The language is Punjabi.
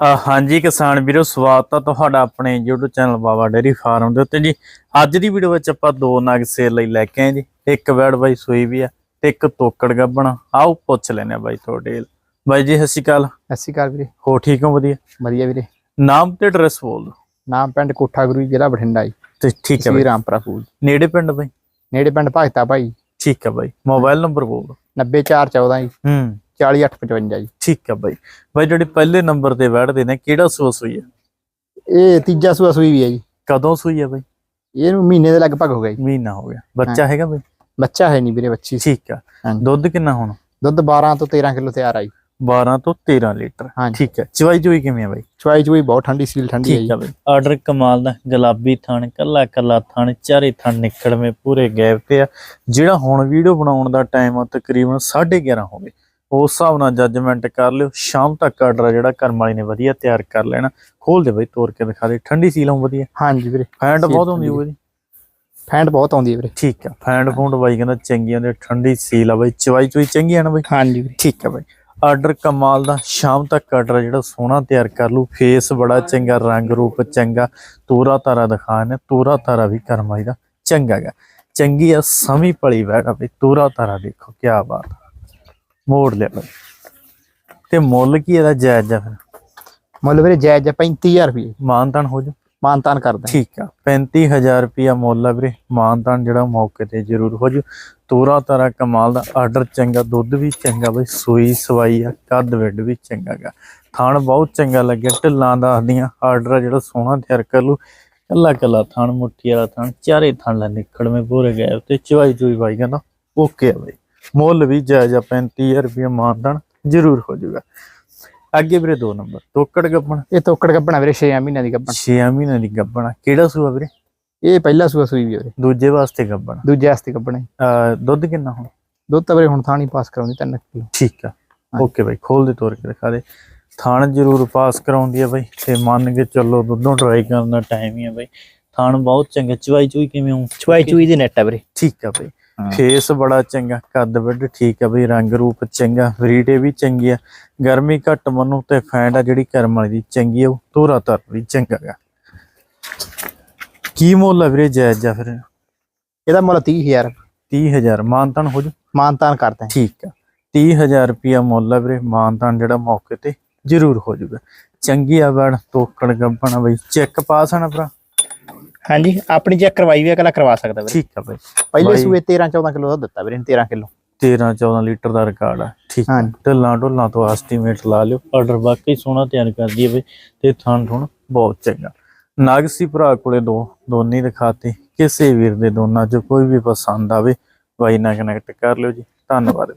ਹਾਂਜੀ ਕਿਸਾਨ ਵੀਰੋ ਸਵਾਗਤ ਹੈ ਤੁਹਾਡਾ ਆਪਣੇ YouTube channel Baba Dairy Farm ਦੇ ਉੱਤੇ ਜੀ। ਅੱਜ ਦੀ ਵੀਡੀਓ ਵਿੱਚ ਆਪਾਂ ਦੋ ਨਗ ਸੇਲ ਲਈ ਲੈ ਕੇ ਆਏ ਜੀ। ਇੱਕ ਵੈੜ ਬਾਈ ਸੂਈ ਵੀ ਆ ਤੇ ਇੱਕ ਤੋਕੜ ਗੱਬਣਾ ਆਓ ਪੁੱਛ ਲੈਨੇ ਆ ਬਾਈ ਤੁਹਾਡੇ ਬਾਈ ਜੀ ਸਤਿ ਸ਼੍ਰੀ ਅਕਾਲ। ਸਤਿ ਸ਼੍ਰੀ ਅਕਾਲ ਵੀਰੇ। ਹੋ ਠੀਕ ਹੋ? ਵਧੀਆ। ਵਧੀਆ ਵੀਰੇ। ਨਾਮ ਤੇ ਐਡਰੈਸ ਬੋਲ ਦਿਓ। ਨਾਮ ਪਿੰਡ ਕੋਠਾ ਗੁਰੂ ਜੀ, ਜ਼ਿਲ੍ਹਾ ਬਠਿੰਡਾ ਜੀ। ਤੇ ਠੀਕ ਹੈ ਬਾਈ। ਰਾਮਪੁਰਾ ਫੂਲ ਨੇੜੇ ਪਿੰਡ ਬਾਈ? ਨੇੜੇ ਪਿੰਡ ਭਗਤਾ ਭਾਈ। ਠੀਕ ਹੈ ਬਾਈ। ਮੋਬਾਈਲ ਨੰਬਰ ਬੋਲ ਦਿਓ। 90414 ਜੀ। ਹੂੰ। 40855 ਜੀ। ਠੀਕ ਹੈ ਬਾਈ। ਬਾਈ ਜਿਹੜੇ ਪਹਿਲੇ ਨੰਬਰ ਤੇ ਬੈਠਦੇ ਨੇ ਕਿਹੜਾ ਸੂਆ ਸੂਈ ਹੈ ਇਹ ਤੀਜਾ ਸੂਆ ਸੂਈ ਵੀ ਹੈ ਜੀ। ਕਦੋਂ ਸੂਈ ਹੈ ਬਾਈ? ਇਹਨੂੰ ਮਹੀਨੇ ਦੇ ਲਗਭਗ ਹੋ ਗਿਆ ਜੀ। ਮਹੀਨਾ ਹੋ ਗਿਆ। ਬੱਚਾ ਹੈਗਾ ਬਾਈ? ਬੱਚਾ ਹੈ ਨਹੀਂ ਵੀਰੇ ਬੱਚੀ ਠੀਕ ਆ। ਦੁੱਧ ਕਿੰਨਾ ਹੁਣ? ਦੁੱਧ 12 ਤੋਂ 13 ਕਿਲੋ ਤਿਆਰ ਆਈ 12 ਤੋਂ 13 ਲੀਟਰ। ਠੀਕ ਹੈ ਚਵਾਈ ਚੋਈ ਕਿਵੇਂ ਆ ਬਾਈ? ਚੁਆਈ ਚੁਈ ਬਹੁਤ ਠੰਡੀ ਸੀਲ ਠੰਡੀ ਹੈ ਠੀਕ ਆ ਬਾਈ। ਆਰਡਰ ਕਮਾਲ ਦਾ ਗੁਲਾਬੀ ਥਣ ਕੱਲਾ ਕੱਲਾ ਥਣ ਚਾਰੇ ਥਣ ਨਿਕਲਵੇਂ ਪੂਰੇ ਗੈਪ ਤੇ ਆ। ਜਿਹੜਾ ਹੁਣ ਵੀਡੀਓ ਬਣਾਉਣ ਦਾ ਟਾਈਮ ਆ ਤਕਰੀਬਨ 11:30 ਹੋ ਗਏ। ਉਸ ਹਿਸਾਬ ਨਾਲ ਜੱਜਮੈਂਟ ਕਰ ਲਿਓ। ਸ਼ਾਮ ਤੱਕ ਆਰਡਰ ਆ ਜਿਹੜਾ ਕਰਮ ਵਾਲੀ ਨੇ ਵਧੀਆ ਤਿਆਰ ਕਰ ਲੈਣਾ। ਖੋਲ ਦੇ ਬਾਈ ਤੋੜ ਕੇ ਦਿਖਾ ਦੇ। ਠੰਡੀ ਸੀਲੋਂ ਵਧੀਆ। ਹਾਂਜੀ ਵੀਰੇ। ਫੈਂਟ ਬਹੁਤ ਹੁੰਦੀ ਠੰਡੀ। ਹੋਊਗੀ। ਫੈਂਟ ਬਹੁਤ ਆਉਂਦੀ ਹੈ ਵੀਰੇ। ਠੀਕ ਆ ਫੈਂਟ ਫੂੰਡ ਬਾਈ ਕਹਿੰਦਾ ਚੰਗੀ ਹੁੰਦੀ ਠੰਡੀ ਸੀਲ ਆ ਬਾਈ। ਚਵਾਈ ਚੋਈ ਚੰਗੀ ਆ ਨਾ ਬਾਈ? ਹਾਂਜੀ ਵੀਰੇ। ਠੀਕ ਹੈ ਬਾਈ। ਆਰਡਰ ਕਮਾਲ ਦਾ ਸ਼ਾਮ ਤੱਕ ਆਰਡਰ ਜਿਹੜਾ ਸੋਹਣਾ ਤਿਆਰ ਕਰ ਲੂ ਫੇਸ ਬੜਾ ਚੰਗਾ ਰੰਗ ਰੂਪ ਚੰਗਾ। ਤੋਰਾ ਤਾਰਾ ਦਿਖਾਣੇ ਤੋਰਾ ਤਾਰਾ ਵੀ ਕਰਮਾਈ ਦਾ ਚੰਗਾ ਗਾ ਚੰਗੀ ਆ ਸਮੀ ਪਲੀ ਬੈਠਾ ਬਈ। ਤੋਰਾ ਤਾਰਾ ਦੇਖੋ ਕੀ ਬਾਤ ਆ। ਮੋੜ ਲਿਆ ਬਾਈ ਤੇ ਮੁੱਲ ਕੀ ਇਹਦਾ ਜਾਇਜ਼ ਆ ਫਿਰ? ਮੁੱਲ ਵੀਰੇ ਜਾਇਜ਼ ਹੈ 35000 ਰੁਪਏ ਮਾਨਤਾਨ ਹੋ ਜਾ ਮਾਨਤਾਨ ਕਰਦਾ ਠੀਕ ਆ 35000 ਰੁਪਿਆ ਮੁੱਲ ਆ ਵੀਰੇ। ਮਾਨਤਾਨ ਜਿਹੜਾ ਮੌਕੇ ਤੇ ਜ਼ਰੂਰ ਹੋ ਜੂ ਤੋਰਾ ਤਾਰਾ ਕਮਾਲ ਦਾ ਆਰਡਰ ਚੰਗਾ ਦੁੱਧ ਵੀ ਚੰਗਾ ਬਈ ਸੂਈ ਸਵਾਈ ਆ ਕੱਦ ਵਿੱਡ ਵੀ ਚੰਗਾ ਗਾ। ਥਣ ਬਹੁਤ ਚੰਗਾ ਲੱਗਿਆ ਢਿੱਲਾਂ ਦੱਸਦੀਆਂ ਆਰਡਰ ਆ ਜਿਹੜਾ ਸੋਹਣਾ ਤਿਆਰ ਕਰ ਲੂ ਕੱਲਾ ਕੱਲਾ ਥਣ ਮੁੱਠੀ ਵਾਲਾ ਥਣ ਚਾਰੇ ਥਣ ਲੈ ਨਿਕੜਵੇਂ ਪੂਰੇ ਗਏ ਤੇ ਚਵਾਈ ਚੁਈ ਬਾਈ ਕਹਿੰਦਾ ਓਕੇ ਆ ਬਈ। ਮੁੱਲ ਵੀ ਜਾਇਜ਼ ਆ 35000 ਰੁਪਿਆ ਮਾਨਤਾਨ ਜ਼ਰੂਰ ਹੋ ਜਾਊਗਾ। ਅੱਗੇ ਵੀਰੇ ਦੋ ਨੰਬਰ ਤੋਕੜ ਗੱਪਣ ਇਹ ਤੋਕੜ ਗੱਬਣਾ ਵੀਰੇ 6 ਮਹੀਨਿਆਂ ਦੀ ਗੱਬਣ। 6 ਮਹੀਨੇ ਦੀ ਗੱਪਣਾ ਕਿਹੜਾ ਸੂਆ ਵੀਰੇ? ਇਹ ਪਹਿਲਾ ਸੂਆ ਸੂਈ ਵੀ ਵੀਰੇ। ਦੂਜੇ ਵਾਸਤੇ ਗੱਬਣ ਦੂਜੇ ਵਾਸਤੇ ਅਹ ਦੁੱਧ ਕਿੰਨਾ ਹੁਣ? ਦੁੱਧ ਤਾਂ ਵੀਰੇ ਹੁਣ ਥਾਣੀ ਪਾਸ ਕਰਾਉਂਦੀ 3 ਕਿਲੋ। ਠੀਕ ਆ। ਓਕੇ ਬਾਈ ਖੋਲ ਦੇ ਤੋਰ ਕੇ ਦਿਖਾ ਦੇ। ਥਾਣ ਜ਼ਰੂਰ ਪਾਸ ਕਰਾਉਂਦੀ ਆ ਬਾਈ ਤੇ ਮੰਨ ਕੇ ਚੱਲੋ ਦੁੱਧੋਂ ਟਰਾਈ ਕਰਨ ਦਾ ਟਾਈਮ ਹੀ ਆ ਬਾਈ। ਥਾਣ ਬਹੁਤ ਚੰਗਾ। ਚਵਾਈ ਚੂਈ ਕਿਵੇਂ ਹੋ? ਚੁਆਈ ਚੁਈ ਦੀ ਨੈਟ ਹੈ ਵੀਰੇ। ਠੀਕ ਆ ਬਾਈ। ਫੇਸ ਬੜਾ ਚੰਗਾ ਕੱਦ ਵੱਡ ਠੀਕ ਆ ਬਈ ਰੰਗ ਰੂਪ ਚੰਗਾ ਵਰੀਟੇ ਵੀ ਚੰਗੀ ਆ। ਗਰਮੀ ਘੱਟ ਮਨੂੰ ਤੇ ਫੈਂਡ ਆ ਜਿਹੜੀ ਕਰਮ ਵਾਲੀ ਦੀ ਚੰਗੀ ਆ ਤੋਰਾ ਤਰ ਵੀ ਚੰਗਾ ਗਾ ਕੀ ਮੁੱਲ ਆ ਵੀਰੇ ਜਾਇਜ਼ ਆ ਫਿਰ? ਇਹਦਾ ਮੁੱਲ 30000 30000 ਮਾਨਤਨ ਹੋ ਜੂ? ਮਾਨਤਾਨ ਕਰਦਾ ਠੀਕ ਆ। 30000 ਰੁਪਿਆ ਮੁੱਲ ਆ ਵੀਰੇ ਮਾਨਤਾਨ ਜਿਹੜਾ ਮੌਕੇ ਤੇ ਜ਼ਰੂਰ ਹੋ ਜਾਊਗਾ ਚੰਗੀ ਆ ਬਣ ਤੋਕੜ ਗੱਬਣਾ ਬਈ ਚੈੱਕ ਪਾਸ ਆ ਨਾ ਭਰਾ? ਹਾਂਜੀ ਆਪਣੀ ਚੈੱਕ ਕਰਵਾਈ ਵੀ ਅਗਲਾ ਕਰਵਾ ਸਕਦਾ ਵੀਰੇ। ਠੀਕ ਆ ਬਈ। ਪਹਿਲੇ ਬਾਈ- ਸੂਏ 13 14 ਕਿਲੋ ਦਾ ਦਿੱਤਾ ਵੀਰੇ ਨੇ 13 ਕਿਲੋ। 13 14 ਲੀਟਰ ਦਾ ਰਿਕਾਰਡ ਆ। ਠੀਕ ਹਾਂਜੀ। ਢੱਲਾਂ ਢੁੱਲਾਂ ਤੋਂ ਐਸਟੀਮੇਟ ਲਾ ਲਿਓ। ਆਰਡਰ ਵਾਕਈ ਸੋਹਣਾ ਤਿਆਰ ਕਰਦੀ ਹੈ ਬਈ ਤੇ ਥਣ ਥੁਣ ਬਹੁਤ ਚੰਗਾ। ਨਾਗਸੀ ਭਰਾ ਕੋਲੇ ਦੋ ਦੋਨੇ ਦਿਖਾਤੇ। ਕਿਸੇ ਵੀਰ ਦੇ ਦੋਨਾਂ ਚੋਂ ਕੋਈ ਵੀ ਪਸੰਦ ਆਵੇ ਬਾਈ ਨਾਲ ਕਨੈਕਟ ਕਰ ਲਿਓ ਜੀ। ਧੰਨਵਾਦ।